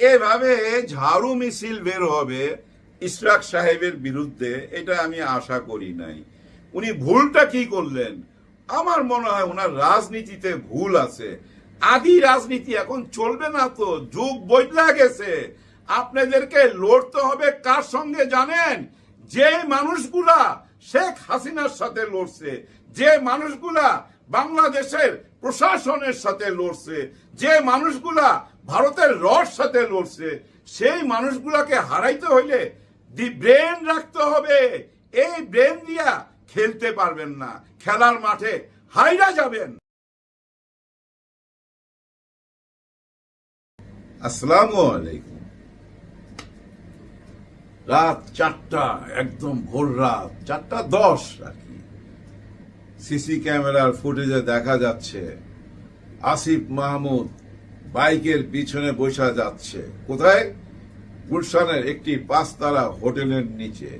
এভাবে ঝাড়ু মিছিল বের হবে ইসরাক সাহেবের বিরুদ্ধে, এটা আমি আশা করি নাই। উনি ভুলটা কি করলেন? আমার মনে হয় ওনার রাজনীতিতে ভুল আছে। আদি রাজনীতি এখন চলবে না তো, যুগ বদলা গেছে। আপনাদেরকে লড়তে হবে কার সঙ্গে জানেন? যে মানুষগুলা শেখ হাসিনার সাথে লড়ছে, যে মানুষগুলা বাংলাদেশের প্রশাসনের সাথে লড়ছে, যে মানুষগুলা ভারতের রড সাথে লড়ছে, সেই মানুষগুলাকে হারাইতে হইলে দি ব্রেন রাখতে হবে। এই ব্রেন দিয়া খেলতে পারবেন না। খেলার মাঠে হাইরা যাবেন। আসসালামু আলাইকুম। রাত চারটা, একদম ভোর রাত চারটা দশ আর কি। সিসি ক্যামেরার ফুটেজে দেখা যাচ্ছে, আসিফ মাহমুদ বাইকের পিছনে বসা যাচ্ছে। কোথায়? গুলশানের একটি পাঁচতারা হোটেলের নিচে।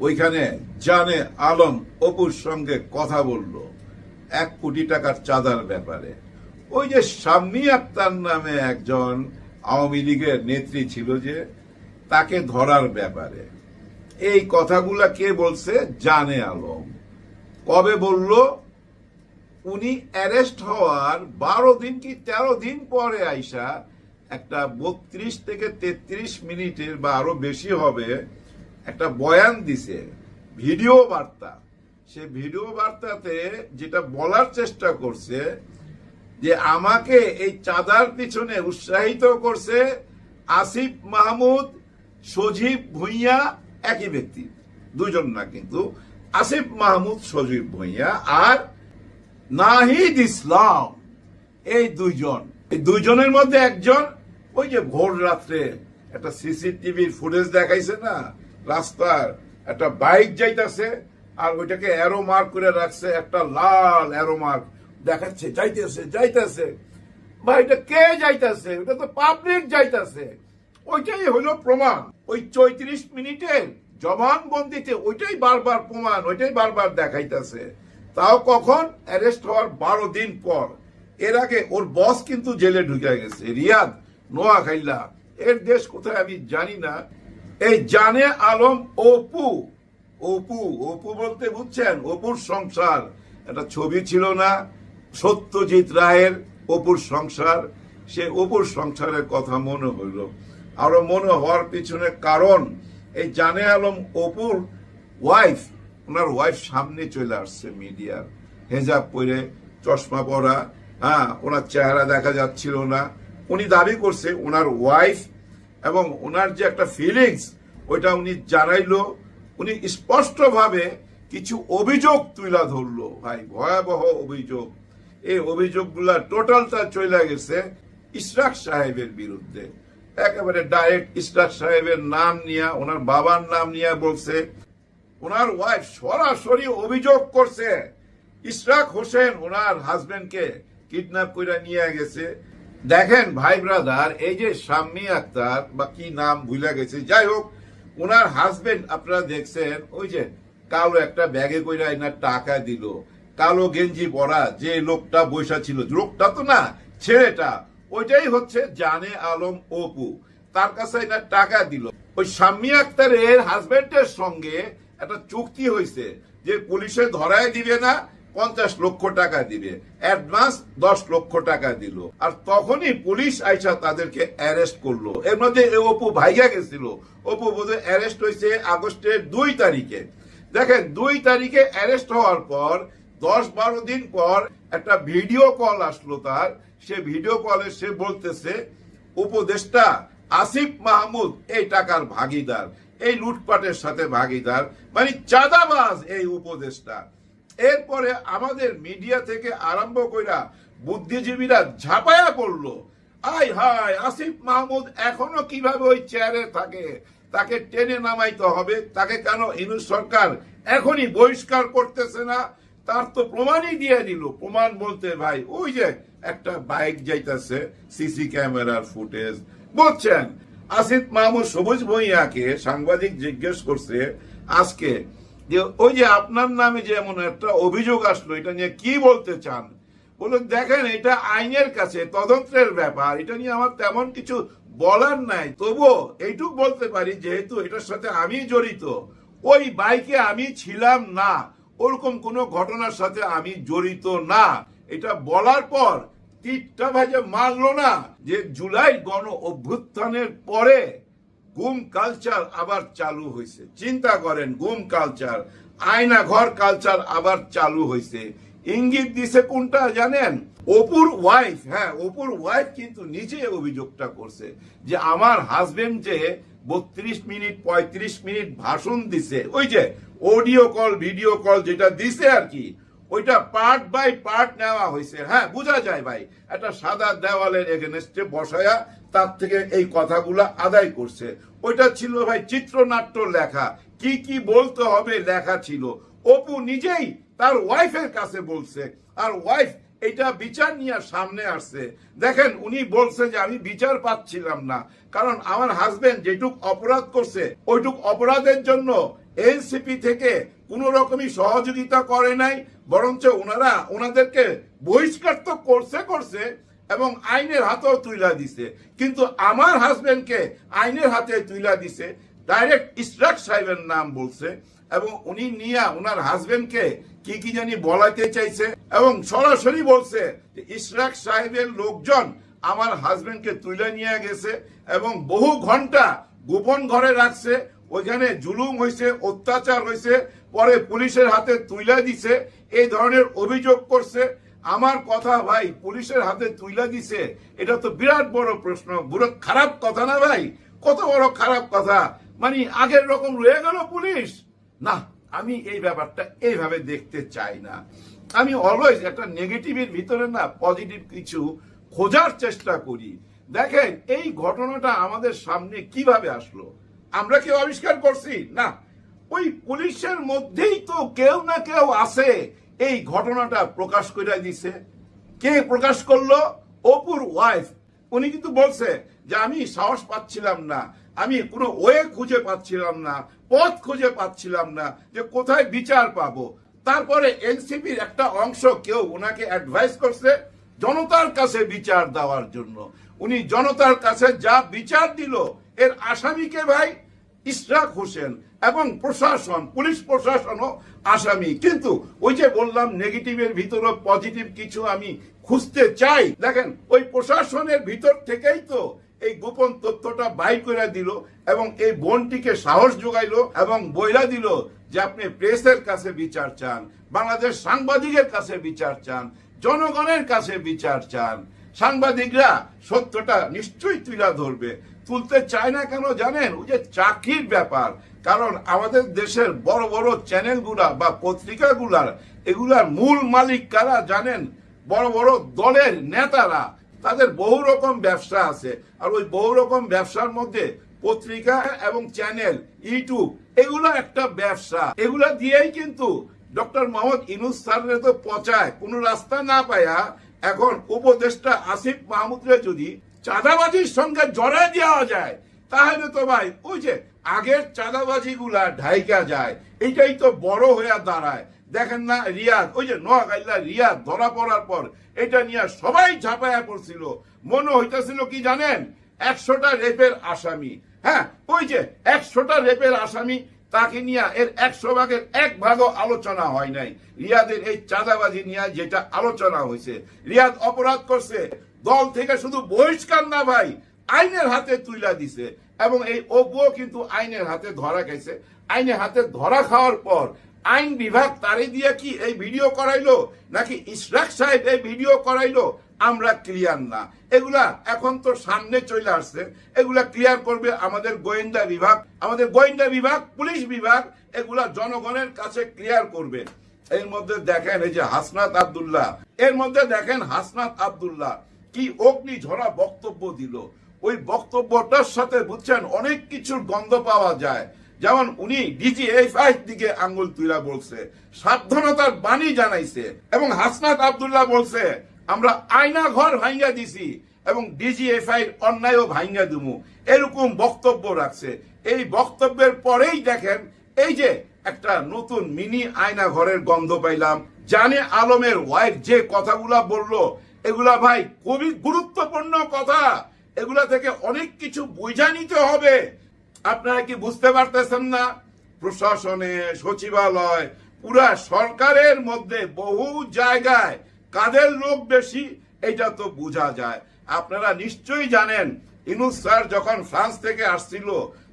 ওইখানে জানে আলম অপুর সঙ্গে কথা বলল, এক কোটি টাকার চাঁদার ব্যাপারে। ওই যে শাম্মী আক্তার নামে একজন আওয়ামী লীগের নেত্রী ছিল যে, তাকে ধরার ব্যাপারে। এই কথাগুলা কে বলছে? জানে আলম। কবে বলল? উনি অ্যারেস্ট হওয়ার বারো দিন কি তেরো দিন পরে আইসা একটা বত্রিশ থেকে তেত্রিশ মিনিটের বা আরও বেশি হবে একটা বয়ান দিছে, ভিডিও বার্তা। সে ভিডিও বার্তাতে যেটা বলার চেষ্টা করছে যে আমাকে এই চাঁদার পিছনে উৎসাহিত করছে আসিফ মাহমুদ, সজীব ভুইয়া, একই ব্যক্তি। দুজন না কিন্তু। আসিফ মাহমুদ সজীব ভুইয়া আর নাহিদ ইসলাম এই দুইজন। এই দুইজনের মধ্যে একজন, ওই যে ভোর রাত্রে একটা সিসিটিভির ফুটেজ দেখাইছে না, রাস্তার একটা বাইক যাইতাছে, আর ওইটাকে অ্যারো মার্ক করে রাখছে, একটা লাল অ্যারো মার্ক দেখাচ্ছে, যাইতেছে যাইতেছে। বা এটা কে যাইতেছে? ওটা তো পাবলিক যাইতেছে। ওইটাই হলো প্রমাণ। ওই চৌত্রিশ মিনিটের জবানবন্দিতে ওইটাই বারবার প্রমাণ, ওইটাই বারবার দেখাইতেছে। তাও কখন? অ্যারেস্ট হওয়ার বারো দিন পর। এর আগে ওর বস কিন্তু জেলে ঢুকে গেছে, রিয়াদ নোয়াখাইল্লা এর দেশ কোথায় আমি জানি না। এই জানে আলম অপু। অপু অপু বলতে বুঝছেন? অপুর সংসার। একটা ছবি ছিল না? সত্যজিৎ রায়ের অপুর সংসার। সে অপুর সংসারের কথা মনে হইল। আরও মনে হওয়ার পিছনে কারণ এই জানে আলম অপুর ওয়াইফ ওনার ওয়াইফ সামনে চলে আসছে মিডিয়ার। হেজাব পরে চশমা পরা হ্যাঁ ওনার চেহারা দেখা যাচ্ছিল না। উনি দাবি করছে ওনার ওয়াইফ এবং ওনার যে একটা ফিলিংস ওইটা উনি জানাইলো। উনি স্পষ্টভাবে কিছু অভিযোগ তুলা ধরলো। ভাই, ভয়াবহ অভিযোগ। এই অভিযোগগুলা টোটালটা চলে গেছে ইশরাক সাহেবের বিরুদ্ধে। একেবারে ডাইরেক্ট ইশরাক সাহেবের নাম নিয়ে, ওনার বাবার নাম নিয়ে বলছে, ওনার ওয়াইফ সরাসরি অভিযোগ করছে ইশরাক হোসেন ওনার হাজবেন্ডকে কিডন্যাপ করে নিয়ে গেছে। দেখেন ভাই ব্রাদার এই যে শাম্মী আক্তার, বা কি নাম ভুলে গেছে, যাই হোক, ওনার হাজবেন্ড আপনারা দেখছেন, ওই যে কালো একটা ব্যাগে কইরা এনার টাকা দিল। কালো গেঞ্জি পরা যে লোকটা বৈশা ছিল, লোকটা তো না, ছেলেটা ওইটাই হচ্ছে জানে আলম অপু। তার কাছে এনার টাকা দিল। ওই শাম্মী আক্তারের হাজবেন্ডের সঙ্গে একটা চুক্তি হয়েছে যে পুলিশে ধরায় দিবে না, পঞ্চাশ লক্ষ টাকা দিবে। অ্যাডভান্স দশ লক্ষ টাকা দিল। আর তখনই পুলিশ আইসা তাদেরকে অ্যারেস্ট করল। এর মধ্যে অপু ভাইগা গেছিল। অপু বোধহয় অ্যারেস্ট হয়েছে আগস্টের দুই তারিখে। দেখেন, দুই তারিখে অ্যারেস্ট হওয়ার পর, দশ বারো দিন পর একটা ভিডিও কল আসলো তার সে ভিডিও কলে সে বলতেছে, উপদেষ্টা আসিফ মাহমুদ, এই টাকার ভাগিদার, এই লুটপাটের সাথে ভাগিদার মানে চাঁদাবাজ এই উপদেষ্টা। এরপরে আমাদের মিডিয়া থেকে আরম্ভ কইরা বুদ্ধিজীবীরা ঝাঁপায়া পড়ল। আই হাই আসিফ মাহমুদ এখনও কীভাবে ওই চেয়ারে থাকে? তাকে টেনে নামাইতে হবে, তাকে কেন ইনুস সরকার এখনই বহিষ্কার করতেছে না? তার তো প্রমাণই দিয়ে দিল। প্রমাণ বলতে, ভাই, ওই যে একটা বাইক যাইতেছে, সিসি ক্যামেরার ফুটেজ। বলছেন আসিফ মাহমুদ সবুজ ভূঁইয়াকে সাংবাদিক জিজ্ঞেস করছে আজকে যে, ওই যে আপনার নামে যে এমন একটা অভিযোগ আসলো, এটা নিয়ে কি বলতে চান? বলে দেখেন, এটা আইনের কাছে তদন্তের ব্যাপার, এটা নিয়ে আমার তেমন কিছু বলার নাই। তবুও এইটুক বলতে পারি, যেহেতু এটার সাথে আমি জড়িত, ওই বাইকে আমি ছিলাম না। ওরকম কোনো ঘটনার সাথে আমি জড়িত না। এটা বলার পর তীরটা ভাজে মারলো না যে জুলাই গণ অভ্যুত্থানের পরে গুম কালচার আবার চালু হয়েছে। চিন্তা করেন, গুম কালচার আয়না ঘর কালচার আবার চালু হয়েছে। ইঙ্গিত দিছে কোনটা জানেন? অপুর ওয়াইফ হ্যাঁ অপুর ওয়াইফ কিন্তু নিজে অভিযোগটা করছে যে আমার হাজবেন্ড যে বত্রিশ মিনিট, পঁয়ত্রিশ মিনিট ভাষণ দিছে। ওই যে অডিও কল ভিডিও কল যেটা দিছে আর কি, ওইটা পার্ট বাই পার্ট নেওয়া হয়েছে হ্যাঁ বোঝা যায় ভাই, একটা সাদা দেওয়ালের এগেনস্টে বসায়া তার থেকে এই কথাগুলো আদায় করছে। ওইটা ছিল ভাই চিত্রনাট্য লেখা। কি কি বলতে হবে লেখা ছিল। অপু নিজেই তার ওয়াইফের কাছে বলছে। আর ওয়াইফ এটা বিচার নিয়ে সামনে আসছে। দেখেন, উনি বলছে যে আমি বিচার পাচ্ছিলাম না। কারণ আমার হাজবেন্ড যেটুক অপরাধ করছে, ওইটুক অপরাধের জন্য এনসিপি থেকে কোন রকমই সহযোগিতা করে নাই, বরঞ্চ ওনারা ওনাদেরকে বহিষ্কার তো করছে করছে এবং আইনের হাতেও তুইলা দিছে। কিন্তু আমার হাজবেন্ডকে আইনের হাতে তুইলা দিছে ডাইরেক্ট ইসরাক সাহেবের নাম বলছে। এবং উনি নিয়ে ওনার হাজবেন্ডকে কি কি জানি বলাইতে চাইছে এবং সরাসরি বলছে যে ইসরাক সাহেবের লোকজন আমার হাজবেন্ডকে তুলে নিয়ে গেছে এবং বহু ঘণ্টা গোপন ঘরে রাখছে, ওইখানে জুলুম হয়েছে অত্যাচার হয়েছে পরে পুলিশের হাতে তুইলা দিছে, এই ধরনের অভিযোগ করছে। আমার কথা ভাই, পুলিশের হাতে তুইলা দিছে, এটা তো বিরাট বড় প্রশ্ন, বুড়ো খারাপ কথা না ভাই? কত বড় খারাপ কথা? মানে আগের রকম রয়ে গেল পুলিশ। না, আমি এই ব্যাপারটা এইভাবে দেখতে চাই না। আমি অলওয়েজ একটা নেগেটিভের ভিতরে না পজিটিভ কিছু খোঁজার চেষ্টা করি। দেখেন, এই ঘটনাটা আমাদের সামনে কীভাবে আসলো? আমরা কেউ আবিষ্কার করছি? না। ওই পুলিশের মধ্যেই তো কেউ না কেউ আছে। এই ঘটনাটা প্রকাশ করে দিছে। কে প্রকাশ করল? অপুর ওয়াইফ উনি কিন্তু বলছে যে, আমি সাহস পাচ্ছিলাম না। আমি কোনো ওয়ে খুঁজে পাচ্ছিলাম না, পথ খুঁজে পাচ্ছিলাম না যে কোথায় বিচার পাবো। তারপরে এনসিপির একটা অংশ কেউ ওনাকে অ্যাডভাইস করছে জনতার কাছে বিচার দেওয়ার জন্য। উনি জনতার কাছে যা বিচার দিল, এর আসামিকে ভাই? ইশরাক হোসেন এবং প্রশাসন, পুলিশ প্রশাসনও আসামি। কিন্তু ওই যে বললাম নেগেটিভের ভিতরে পজিটিভ কিছু আমি খুঁজতে চাই। দেখেন, ওই প্রশাসনের ভিতর থেকেই তো এই গোপন তথ্যটা বাইর করে দিল এবং এই বোনটিকে সাহস যোগাইলো এবং বইলা দিল যে আপনি প্রেসের কাছে বিচার চান, বাংলাদেশ সাংবাদিকের কাছে বিচার চান, জনগণের কাছে বিচার চান। সাংবাদিকরা সত্যটা নিশ্চয়ই তুলা ধরবে। তুলতে চায় না কেন জানেন? ওই যে চাকরির ব্যাপার। কারণ আমাদের দেশের বড় বড় চ্যানেলগুলা বা পত্রিকাগুলার, এগুলার মূল মালিক কারা জানেন? বড় বড় দলের নেতারা। তাদের বহু রকম ব্যবসা আছে। আর ওই বহু রকম ব্যবসার মধ্যে পত্রিকা এবং চ্যানেল, ইউটিউব, এগুলো একটা ব্যবসা। এগুলা দিয়েই কিন্তু ডক্টর মোহাম্মদ ইনুস স্যারের তো পচায়। কোনো রাস্তা না পায়া এখন উপদেষ্টা আসিফ মাহমুদরে যদি চাঁদাবাজির সঙ্গে জড়ায় দেওয়া যায়, তাহলে তো ভাই ওই যে আগের চাঁদাবাজি গুলা ঢাইকা যায়। এইটাই তো বড় হয়ে দাঁড়ায়। দেখেন না, রিয়াদ, ওই যে নোয়াখাইলা রিয়াদ ধরা পড়ার পর এটা নিয়ে সবাই ঝাঁপায়া পড়ছিল। মনে হইতেছিল কি জানেন? একশোটা রেপের আসামি। হ্যাঁ ওই যে একশোটা রেপের আসামি, তাকে নিয়ে এর একশো ভাগের এক ভাগও আলোচনা হয় নাই। রিয়াদের এই চাঁদাবাজি নিয়ে যেটা আলোচনা হয়েছে রিয়াদ অপরাধ করছে। দল থেকে শুধু বহিষ্কার না ভাই, আইনের হাতে তুইলা দিছে। এবং এই অপুও কিন্তু আইনের হাতে ধরা গেছে আইনের হাতে ধরা খাওয়ার পর আইন বিভাগ তারে দিয়ে কি এই ভিডিও করাইলো? নাকি ইশরাক সাহেব এই ভিডিও করাইলো? আমরা ক্লিয়ার না। এগুলা এখন তো সামনে চলে আসছে। এগুলা ক্লিয়ার করবে আমাদের গোয়েন্দা বিভাগ। আমাদের গোয়েন্দা বিভাগ, পুলিশ বিভাগ, এগুলা জনগণের কাছে ক্লিয়ার করবে। এর মধ্যে দেখেন এই যে হাসনাত আব্দুল্লাহ। এর মধ্যে দেখেন হাসনাত আব্দুল্লাহ কি অগ্নি ঝরা বক্তব্য দিল। ওই বক্তব্যটার সাথে বুঝছেন অনেক কিছুর গন্ধ পাওয়া যায়। যেমন উনি ডিজিএফআই দিকে আঙ্গুল তুইলা বলছে, সাবধানতার বাণী জানাইছে, এবং হাসনাত আব্দুল্লাহ বলছে, আমরা আয়না ঘর ভাঙ্গা দিছি এবং ডিজিএফআই অন্যায়ও ভাঙ্গা দিমু। এরকম বক্তব্য রাখছে। এই বক্তব্যের পরেই দেখেন, এই যে একটা নতুন মিনি আয়না ঘরের গন্ধ পাইলাম, জানে আলমের ওয়াইফ যে কথাগুলা বলল, এগুলা ভাই খুবই গুরুত্বপূর্ণ কথা। এগুলা থেকে অনেক কিছু বুঝা নিতে হবে। আপনারা কি বুঝতে পারতেছেন না? প্রশাসনে, সচিবালয়, পুরা সরকারের মধ্যে বহু জায়গায় কাদের লোক বেশি এটা তো বোঝা যায়। আপনারা নিশ্চয়ই জানেন, ইনুস স্যার যখন ফ্রান্স থেকে আসছিল,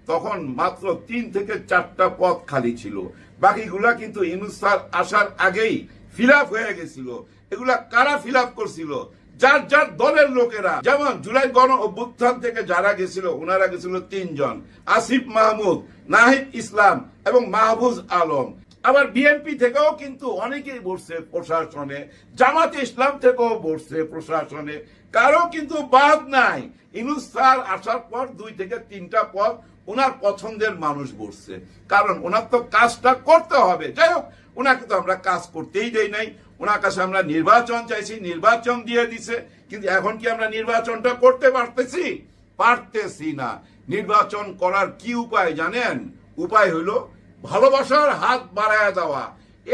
তখন মাত্র তিন থেকে চারটা পদ খালি ছিল। বাকিগুলা কিন্তু ইনুস স্যার আসার আগেই ফিল হয়ে গেছিল। এগুলা কারা ফিল করছিল? যার যার দলের লোকেরা, যেমন জুলাই গণ অভ্যুত্থান থেকে যারা গেছিল ওনারা গেছিল তিনজন, আসিফ মাহমুদ, নাহিদ ইসলাম এবং মাহবুজ আলম। আবার বিএনপি থেকেও কিন্তু অনেকেই বসছে প্রশাসনে, জামাত ইসলাম থেকেও বসছে প্রশাসনে। কারও কিন্তু বাদ নাই। ইনুস স্যার আসার পর দুই থেকে তিনটা পদ ওনার পছন্দের মানুষ বসছে। কারণ ওনার তো কাজটা করতে হবে। যাই হোক ওনাকে তো আমরা কাজ করতেই দেই নাই। ওনার কাছে আমরা নির্বাচন চাইছি, নির্বাচন দিয়ে দিছে। কিন্তু এখন কি আমরা নির্বাচনটা করতে পারতেছি? পারতেছি না। নির্বাচন করার কি উপায় জানেন? উপায় হলো ভালোবাসার হাত বাড়ায় দেওয়া।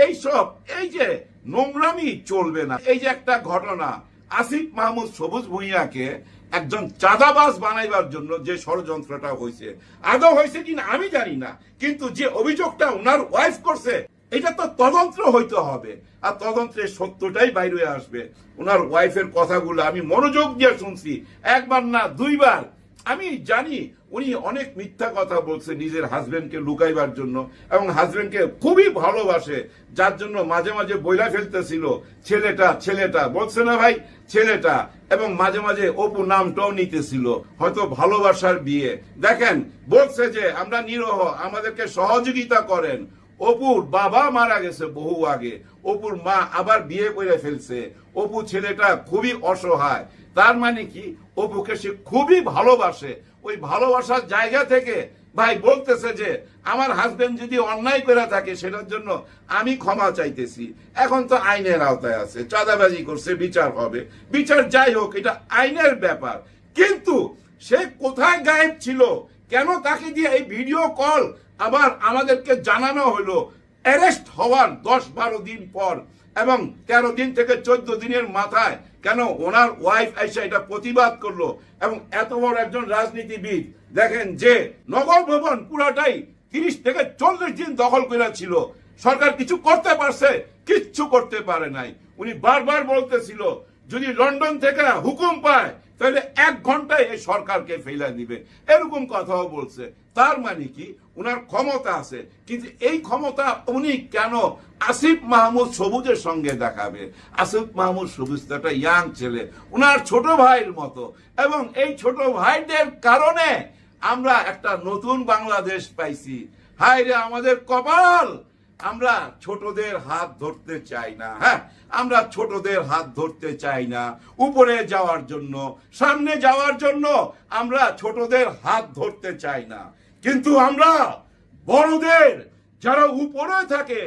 এইসব, এই যে নোংরামি চলবে না। এই যে একটা ঘটনা আসিফ মাহমুদ সবুজ ভূঁইয়াকে একজন চাঁদাবাজ বানাইবার জন্য যে ষড়যন্ত্রটা হয়েছে আদৌ হয়েছে কিনা আমি জানি না, কিন্তু যে অভিযোগটা ওনার ওয়াইফ করছে, এটা তো তদন্ত হইতে হবে। আর তদন্তের সত্যটাই বাইরে আসবে। ওনার ওয়াইফের কথাগুলো আমি মনোযোগ দিয়ে শুনছি। একবার না, দুইবার। আমি জানি উনি অনেক মিথ্যা কথা বলছে নিজের হাজবেন্ডকে লুকাইবার জন্য এবং হাজবেন্ডকে খুবই ভালোবাসে, যার জন্য মাঝে মাঝে বইলা ফেলতেছিল, ছেলেটা ছেলেটা। বলছে না ভাই, ছেলেটা। এবং মাঝে মাঝে অপু নামটাও নিতেছিল, হয়তো ভালোবাসার বিয়ে। দেখেন, বলছে যে, আমরা নিরহ, আমাদেরকে সহযোগিতা করেন। অপুর বাবা মারা গেছে বহু আগে। অপুর মা আবার বিয়ে করে ফেলছে। অপু ছেলেটা খুবই অসহায়। তার মানে কি? অপুকে সে খুবই ভালোবাসে। ওই ভালোবাসার জায়গা থেকে ভাই বলতেছে যে, আমার হাজবেন্ড যদি অন্যায় করে থাকে, সেটার জন্য আমি ক্ষমা চাইতেছি। এখন তো আইনের আওতায় আছে, চাঁদাবাজি করছে, বিচার হবে। বিচার যাই হোক, এটা আইনের ব্যাপার। কিন্তু সে কোথায় গায়েব ছিল? কেন তাকে দিয়ে এই ভিডিও কল আবার আমাদেরকে জানানো হলো? অ্যারেস্ট হওয়ার দশ বারো দিন পর এবং তেরো দিন থেকে চোদ্দ দিনের মাথায় কেন ওনার ওয়াইফ আইসা এটা প্রতিবাদ করল? এবং এত বড় একজন রাজনীতিবিদ, দেখেন যে নগর ভবন পুরাটাই তিরিশ থেকে চল্লিশ দিন দখল করে ছিল। সরকার কিছু করতে পারছে, কিচ্ছু করতে পারে নাই। উনি বারবার বলতেছিল, যদি লন্ডন থেকে হুকুম পায়, তাহলে এক ঘন্টায় এই সরকারকে ফেলে দিবে। এরকম কথাও বলছে। তার মানে কি? উনার ক্ষমতা আছে। কিন্তু এই ক্ষমতা উনি কেন আসিফ মাহমুদ সবুজের সঙ্গে দেখাবে? আসিফ মাহমুদ সবুজ তো একটা ইয়াং ছেলে। উনার ছোট ভাইয়ের মতো। এবং এই ছোট ভাইদের কারণে আমরা একটা নতুন বাংলাদেশ পাইছি। হায় রে, আমাদের কপাল! আমরা ছোটদের হাত ধরতে চাই না হ্যাঁ? আমরা ছোটদের হাত ধরতে চাই না। উপরে যাওয়ার জন্য, সামনে যাওয়ার জন্য আমরা ছোটদের হাত ধরতে চাই না। কিন্তু আমরা বড়দের যারা উপরে থাকে,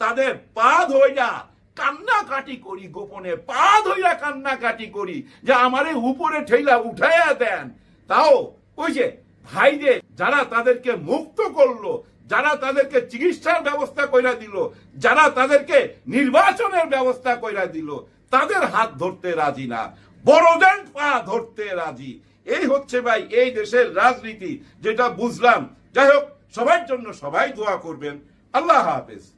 তাদের পা ধইয়া কান্নাকাটি করি, গোপনে পা ধইয়া কান্নাকাটি করি, যে আমারে উপরে ঠেলা উঠাইয়া দেন। তাও ওই যে ভাইদের যারা তাদেরকে মুক্ত করল, যারা তাদেরকে চিকিৎসার ব্যবস্থা কইরা দিল, যারা তাদেরকে নির্বাচনের ব্যবস্থা কইরা দিল, তাদের হাত ধরতে রাজি না। বড়দের পা ধরতে রাজি। এই হচ্ছে ভাই, এই দেশের রাজনীতি, যেটা বুঝলাম। যাই হোক, সবার জন্য সবাই দোয়া করবেন। আল্লাহ হাফেজ।